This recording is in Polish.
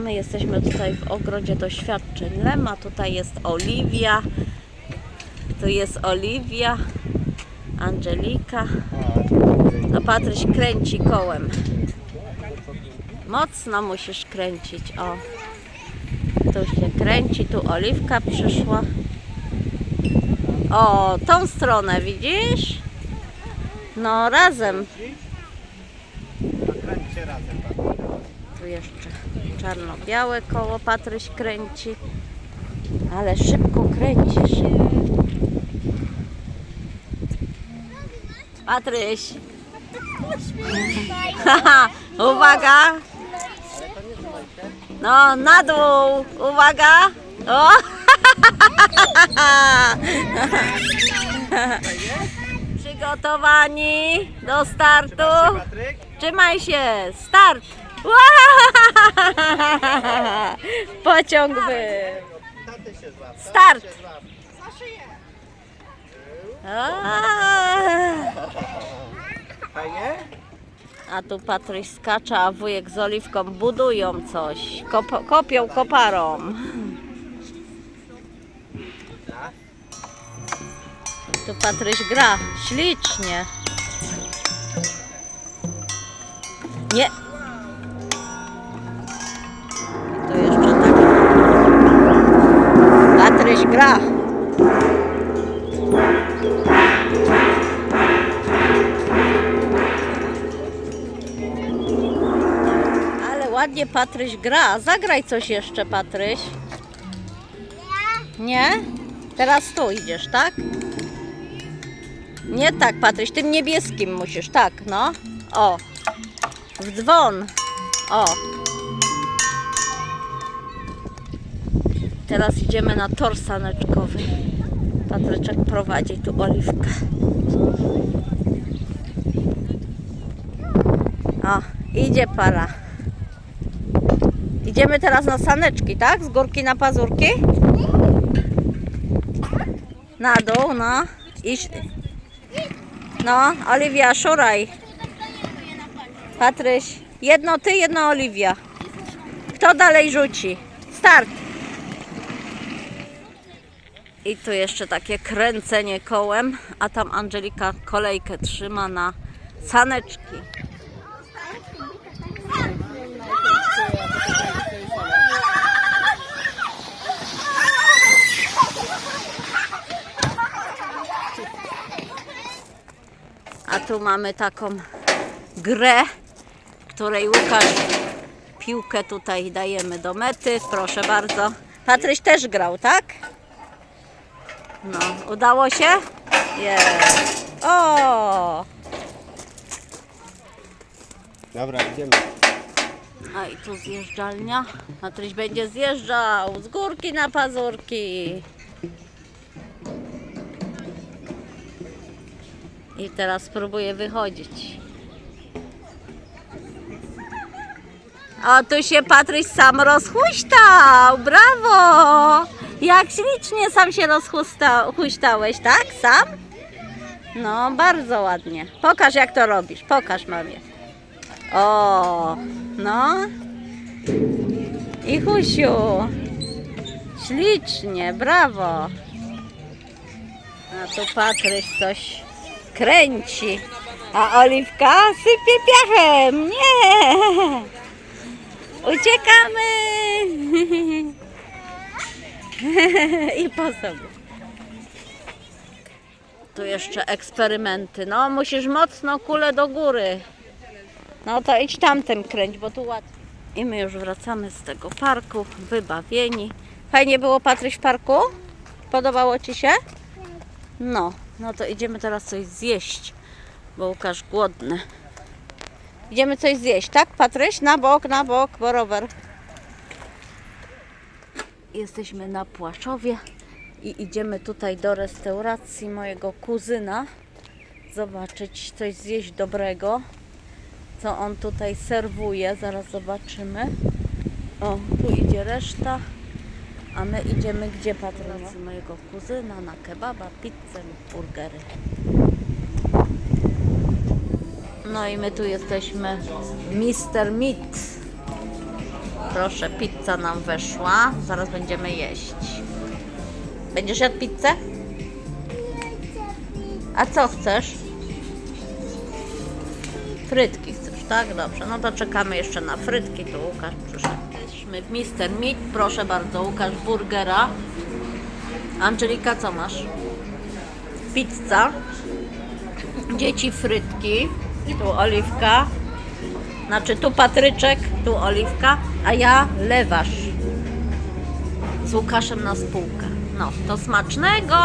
My jesteśmy tutaj w ogrodzie doświadczeń Lema. Tutaj jest Oliwia. Tu jest Oliwia. Angelika. A Patryś kręci kołem. Mocno musisz kręcić. O. Tu się kręci. Tu Oliwka przyszła. O, tą stronę widzisz? No razem. Kręćcie razem. Tu jeszcze czarno-białe koło Patryś kręci. Ale szybko kręcisz. Patryś. Uwaga. No, na dół. Uwaga. O. Przygotowani do startu. Trzymaj się! Start! Pociąg był! Taty Start! A, Fajnie? a tu Patryś skacze, a wujek z Oliwką budują coś. Kop, kopią koparą. Tu Patryś gra. Ślicznie. Nie. Gra. Ale ładnie Patryś gra. Zagraj coś jeszcze, Patryś. Nie? Teraz tu idziesz, tak? Nie tak, Patryś, tym niebieskim musisz, tak, no. O, w dzwon. O. Teraz idziemy na tor saneczkowy. Patryczek prowadzi tu oliwkę. O, idzie para. Idziemy teraz na saneczki, tak? Z górki na pazurki? Na dół, no. Iść. No, Oliwia, szuraj. Patryś, jedno ty, jedno Oliwia. Kto dalej rzuci? Start. I tu jeszcze takie kręcenie kołem, a tam Angelika kolejkę trzyma na saneczki. A tu mamy taką grę, której Łukasz piłkę tutaj dajemy do mety. Proszę bardzo. Patryś też grał, tak? No, udało się? Jest. O! Dobra, idziemy. A i tu zjeżdżalnia. Patryś będzie zjeżdżał z górki na pazurki. I teraz spróbuję wychodzić. O, tu się Patryś sam rozhuśtał. Brawo! Jak ślicznie sam się rozhuśtałeś, tak? Sam? No, bardzo ładnie. Pokaż jak to robisz. Pokaż mamie. O, no. I Husiu. Ślicznie, brawo. A tu Patryś coś kręci. A Oliwka sypie piachem. Nie. Uciekamy. I po sobie. Tu jeszcze eksperymenty. No, musisz mocno kulę do góry. No to idź tamtym kręć, bo tu łatwiej. I my już wracamy z tego parku, wybawieni. Fajnie było Patryś w parku? Podobało Ci się? No, no to idziemy teraz coś zjeść, bo Łukasz głodny. Idziemy coś zjeść, tak Patryś? Na bok, na bok, bo rower. Jesteśmy na Płaszowie i idziemy tutaj do restauracji mojego kuzyna zobaczyć coś zjeść dobrego co on tutaj serwuje. Zaraz zobaczymy. O, tu idzie reszta. A my idziemy gdzie patrony mojego kuzyna na kebaba, pizzę lub burgery. No i my tu jesteśmy Mr. Meat. Proszę, pizza nam weszła. Zaraz będziemy jeść. Będziesz jadł pizzę? A co chcesz? Frytki chcesz, tak? Dobrze, no to czekamy jeszcze na frytki. Tu Łukasz przyszedł. Jesteśmy w Mister Meat. Proszę bardzo, Łukasz burgera. Angelika, co masz? Pizza. Dzieci frytki. Tu oliwka. Znaczy tu patryczek, tu oliwka, a ja lewasz. Z Łukaszem na spółkę. No, to smacznego!